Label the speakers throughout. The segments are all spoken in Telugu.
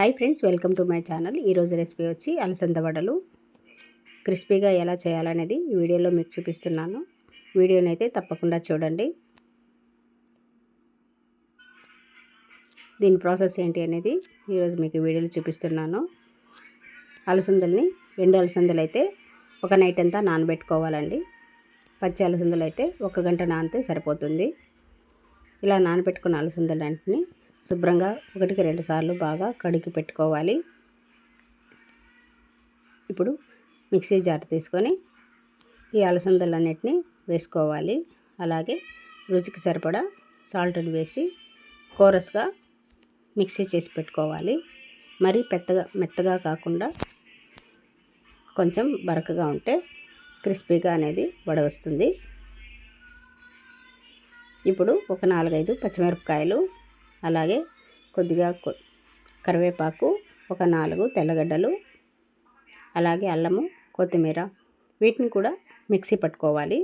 Speaker 1: Hi friends welcome to my channel. ఈరోజు రెసిపీ వచ్చి అలసంద వడలు. క్రిస్పీగా ఎలా చేయాలనేది ఈ వీడియోలో మీకు చూపిస్తున్నాను. వీడియోని అయితే తప్పకుండా చూడండి. దీని ప్రాసెస్ ఏంటి అనేది ఈరోజు మీకు వీడియోలో చూపిస్తున్నాను. అలసందల్ని ఎండు అలసందలు అయితే ఒక నైట్ అంతా నానబెట్టుకోవాలండి. పచ్చి అలసందలు అయితే ఒక గంట నానితే సరిపోతుంది. ఇలా నానబెట్టుకున్న అలసందలు అలసందలన్నింటినీ శుభ్రంగా ఒకటికి రెండు సార్లు బాగా కడిగి పెట్టుకోవాలి. ఇప్పుడు మిక్సీ జార్ తీసుకొని ఈ అలసందలన్నిటిని వేసుకోవాలి. అలాగే రుచికి సరిపడా సాల్ట్ని వేసి కోరస్గా మిక్సీ చేసి పెట్టుకోవాలి. మరీ పెద్దగా మెత్తగా కాకుండా కొంచెం బరకగా ఉంటే క్రిస్పీగా అనేది వడ వస్తుంది ఇప్పుడు ఒక నాలుగైదు పచ్చిమిరపకాయలు అలాగే కొద్దిగా కరివేపాకు ఒక నాలుగు తెల్లగడ్డలు అలాగే అల్లము కొత్తిమీర వీటిని కూడా మిక్సీ పట్టుకోవాలి.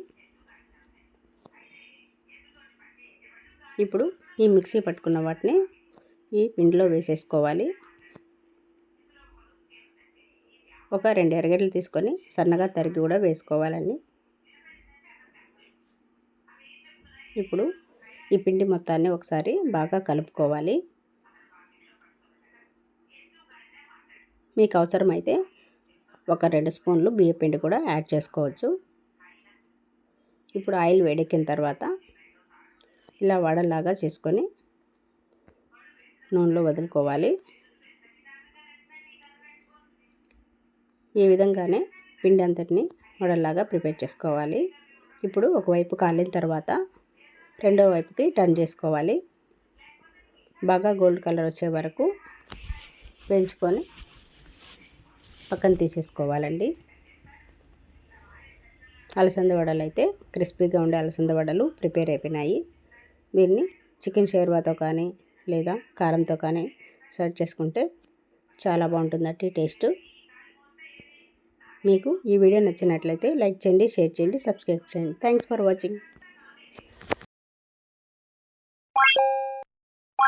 Speaker 1: ఇప్పుడు ఈ మిక్సీ పట్టుకున్న వాటిని ఈ పిండిలో వేసేసుకోవాలి. ఒక రెండు ఎరగడ్డలు తీసుకొని సన్నగా తరిగి కూడా వేసుకోవాలండి. ఇప్పుడు ఈ పిండి మొత్తాన్ని ఒకసారి బాగా కలుపుకోవాలి. మీకు అవసరమైతే ఒక రెండు స్పూన్లు బియ్యపిండి కూడా యాడ్ చేసుకోవచ్చు. ఇప్పుడు ఆయిల్ వేడెక్కిన తర్వాత ఇలా వడలాగా చేసుకొని నూనెలో వదులుకోవాలి. ఈ విధంగానే పిండి అంతటిని వడలాగా ప్రిపేర్ చేసుకోవాలి. ఇప్పుడు ఒకవైపు కాలిన తర్వాత రెండో వైపుకి టర్న్ చేసుకోవాలి. బాగా గోల్డ్ కలర్ వచ్చే వరకు వేయించుకొని పక్కన తీసేసుకోవాలండి. అలసంద వడలు అయితే క్రిస్పీగా ఉండే అలసంద వడలు ప్రిపేర్ అయిపోయినాయి. దీన్ని చికెన్ షేర్వాతో కానీ లేదా కారంతో కానీ సర్వ్ చేసుకుంటే చాలా బాగుంటుందండి టేస్ట్. మీకు ఈ వీడియో నచ్చినట్లయితే లైక్ చేయండి షేర్ చేయండి సబ్స్క్రైబ్ చేయండి. Thanks for watching.